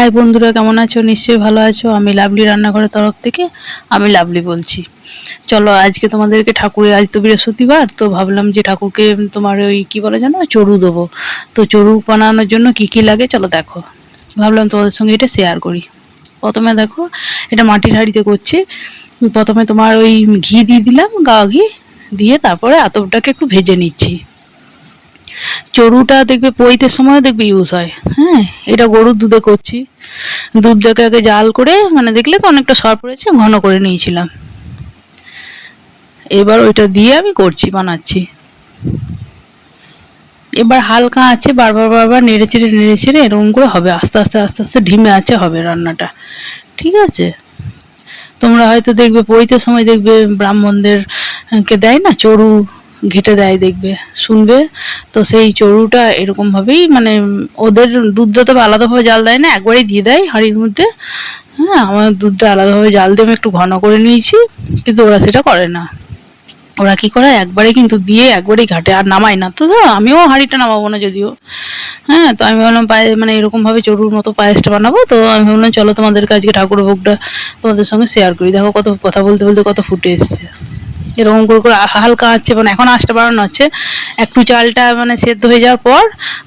High বন্ধুরা, কেমন আছো? নিশ্চয়ই ভালো আছো। আমি লাভলি রান্নাঘরের তরফ থেকে, আমি লাভলি বলছি। চলো, আজকে তোমাদেরকে ঠাকুরের, আজ তো বৃহস্পতিবার, তো ভাবলাম যে ঠাকুরকে তোমার ওই কী বলে জানো চড়ু দেবো। তো চড়ু বানানোর জন্য কি কি লাগে, চলো দেখো। ভাবলাম তোমাদের সঙ্গে এটা শেয়ার করি। প্রথমে দেখো, এটা মাটির হাঁড়িতে করছি। প্রথমে তোমার ওই ঘি দিয়ে দিলাম, গা ঘি দিয়ে তারপরে আতপটাকে একটু ভেজে নিচ্ছি। চড়ুটা দেখবে পৈতের সময় দেখবে ইউজ হয়। হ্যাঁ এটা গরুর দুধে করছি। দুধটাকে আগে জাল করে মানে দেখলে তো অনেকটা সর পড়েছে, ঘন করে নিয়েছিলাম। এবার ওইটা দিয়ে আমি করছি, বানাচ্ছি। এবার হালকা আছে, বারবার বারবার নেড়ে চেড়ে নেড়ে চেড়ে এরকম করে হবে। আস্তে আস্তে আস্তে আস্তে ঢিমে আছে হবে রান্নাটা। ঠিক আছে? তোমরা হয়তো দেখবে পৈতের সময় দেখবে ব্রাহ্মণদের কে দেয় না, চড়ু ঘেটে দেয়, দেখবে, শুনবে। তো সেই চড়ুটা এরকমভাবেই মানে ওদের দুধটা তো আলাদাভাবে জাল দেয় না, একবারেই দিয়ে দেয় হাঁড়ির মধ্যে। হ্যাঁ আমার দুধটা আলাদাভাবে জাল দিয়ে আমি একটু ঘন করে নিয়েছি, কিন্তু ওরা সেটা করে না। ওরা কি করে? একবারে কিন্তু দিয়ে একবারেই ঘাটে, আর নামায় না। তো ধরো, আমিও হাঁড়িটা নামাবো না যদিও। হ্যাঁ তো আমি ভাবলাম পায়ে মানে এরকমভাবে চড়ুর মতো পায়েসটা বানাবো। তো আমি ভাবলাম, চলো তোমাদেরকে আজকে ঠাকুর ভোগটা তোমাদের সঙ্গে শেয়ার করি। দেখো কত কথা বলতে বলতে কত ফুটে এসছে। এরকম করে করে হালকা আছে মানে এখন আঁচটা বাড়ানো হচ্ছে একটু চালটা মানে সেদ্ধ হয়ে যাওয়ার পর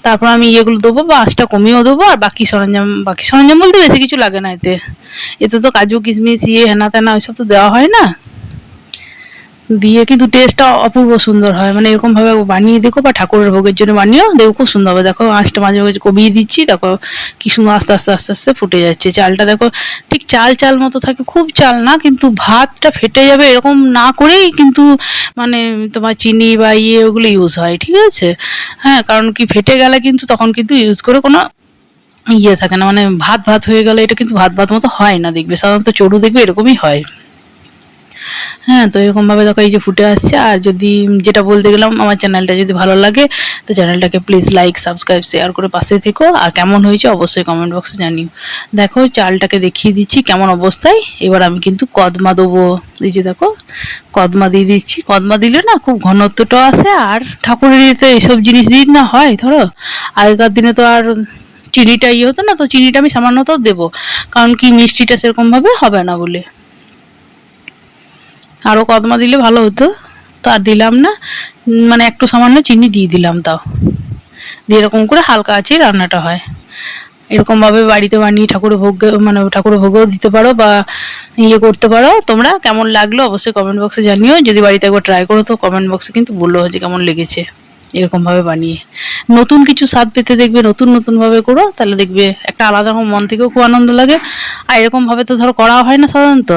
তারপর আমি ইয়েগুলো দেবো বা আঁচটা কমিয়েও দেবো, আর বাকি সরঞ্জাম বাকি সরঞ্জাম বলতে বেশি কিছু লাগে না এতে। এতে তো কাজু, কিশমিশ ইয়ে হেনা তেনা ওইসব তো দেওয়া হয় না। দিয়ে কিন্তু টেস্টটা অপূর্ব সুন্দর হয়। মানে এরকমভাবে বানিয়ে দেখো বা ঠাকুরের ভোগের জন্য বানিয়েও দেখো খুব সুন্দর হবে। দেখো আঁচটা মাঝে মাঝে কমিয়ে দিচ্ছি, দেখো কি সুন্দর আস্তে আস্তে আস্তে আস্তে ফুটে যাচ্ছে। চালটা দেখো ঠিক চাল চাল মতো থাকে, খুব চাল না, কিন্তু ভাতটা ফেটে যাবে এরকম না করেই কিন্তু মানে তোমার চিনি বা ইয়ে ওগুলো ইউজ হয়, ঠিক আছে? হ্যাঁ কারণ কি ফেটে গেলে কিন্তু তখন কিন্তু ইউজ করে কোনো ইয়ে থাকে না। মানে ভাত ভাত হয়ে গেলে এটা কিন্তু ভাত ভাত মতো হয় না, দেখবে। সাধারণত চড়ু দেখবে এরকমই হয়। হ্যাঁ তো এরকমভাবে দেখো এই যে ফুটে আসছে। আর যদি যেটা বলতে গেলাম, আমার চ্যানেলটা যদি ভালো লাগে, তো চ্যানেলটাকে প্লিজ লাইক সাবস্ক্রাইব শেয়ার করে পাশে থেকো। আর কেমন হয়েছে অবশ্যই কমেন্ট বক্সে জানিও। দেখো, চালটাকে দেখিয়ে দিচ্ছি কেমন অবস্থায়। এবার আমি কিন্তু কদমা দেবো। এই যে দেখো, কদমা দিয়ে দিচ্ছি। কদমা দিলে না খুব ঘনত্বটাও আসে। আর ঠাকুরের তো এইসব জিনিস দিই না হয়, ধরো, আগেকার দিনে তো আর চিনিটা ইয়ে হতো না, তো চিনিটা আমি সামান্য তো দেবো। কারণ কি, মিষ্টিটা সেরকমভাবে হবে না বলে। আরও কদমা দিলে ভালো হতো। তো আর দিলাম না। মানে একটু সামান্য চিনি দিয়ে দিলাম তাও। দিয়ে এরকম করে হালকা আছে রান্নাটা হয়। এরকমভাবে বাড়িতে বানিয়ে ঠাকুরের ভোগ মানে ঠাকুরের ভোগও দিতে পারো বা ইয়ে করতে পারো। তোমরা কেমন লাগল অবশ্যই কমেন্ট বক্সে জানিও। যদি বাড়িতে একবার ট্রাই করো তো কমেন্ট বক্সে কিন্তু বলল যে কেমন লেগেছে এরকমভাবে বানিয়ে। নতুন কিছু স্বাদ পেতে দেখবে, নতুন নতুনভাবে করো, তাহলে দেখবে একটা আলাদা রকম মন থেকেও খুব আনন্দ লাগে। আর এরকমভাবে তো ধরো করা হয় না সাধারণত।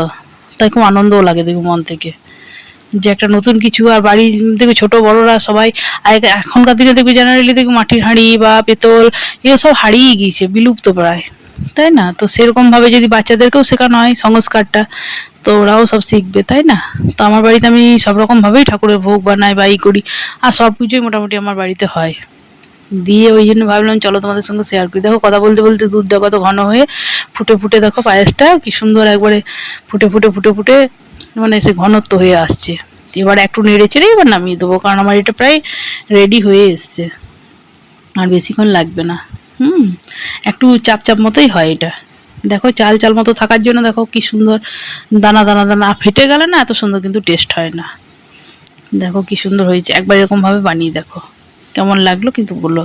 তাই খুব আনন্দও লাগে দেখবে মন থেকে। যে একটা নতুন কিছু আর বাড়ি দেখবে ছোট বড়রা সবাই এখনকার দিনে দেখবে জেনারেলি দেখবে মাটির হাঁড়ি বা পেতল, এগুলো সব হারিয়ে গিয়েছে, বিলুপ্ত প্রায়। তাই না? তো সেরকমভাবে যদি বাচ্চাদেরকেও শেখানো হয় সংস্কারটা, তো ওরাও সব শিখবে, তাই না? তো আমার বাড়িতে আমি সব রকমভাবেই ঠাকুরের ভোগ বানাই বা ই করি, আর সব কিছুই মোটামুটি আমার বাড়িতে হয়। দিয়ে ওই জন্য ভাবলাম, চলো তোমাদের সঙ্গে শেয়ার করি। দেখো কথা বলতে বলতে দুধটা কত ঘন হয়ে ফুটে ফুটে দেখো পায়েসটা, কি সুন্দর একবারে ফুটে ফুটে ফুটে ফুটে মানে সে ঘনত্ব হয়ে আসছে। এবার একটু নেড়ে চেড়ে এবার নামিয়ে দেবো, কারণ আমার এটা প্রায় রেডি হয়ে এসছে। আর বেশিক্ষণ লাগবে না। হুম, একটু চাপ চাপ মতোই হয় এটা। দেখো চাল চাল মতো থাকার জন্য দেখো কি সুন্দর দানা দানা দানা ফেটে গেলে না এত সুন্দর কিন্তু টেস্ট হয় না। দেখো কি সুন্দর হয়েছে, একবার এরকমভাবে বানিয়ে দেখো। কেমন লাগল কিন্তু বলো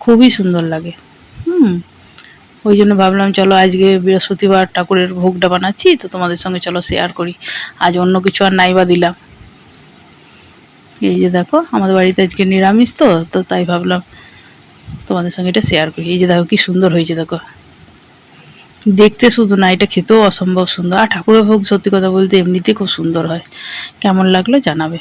খুবই সুন্দর লাগে। হুম, ওই জন্য ভাবলাম চলো আজকে বৃহস্পতিবার ঠাকুরের ভোগটা বানাচ্ছি, তো তোমাদের সঙ্গে চলো শেয়ার করি। আজ অন্য কিছু আর নাই বা দিলাম। এই যে দেখো, আমাদের বাড়িতে আজকে নিরামিষ তো তো তাই ভাবলাম তোমাদের সঙ্গে এটা শেয়ার করি। এই যে দেখো কি সুন্দর হয়েছে দেখো। দেখতে শুধু না, এটা খেতেও অসম্ভব সুন্দর। আর ঠাকুরের ভোগ সত্যি কথা বলতে এমনিতে খুব সুন্দর হয়। কেমন লাগল জানাবে।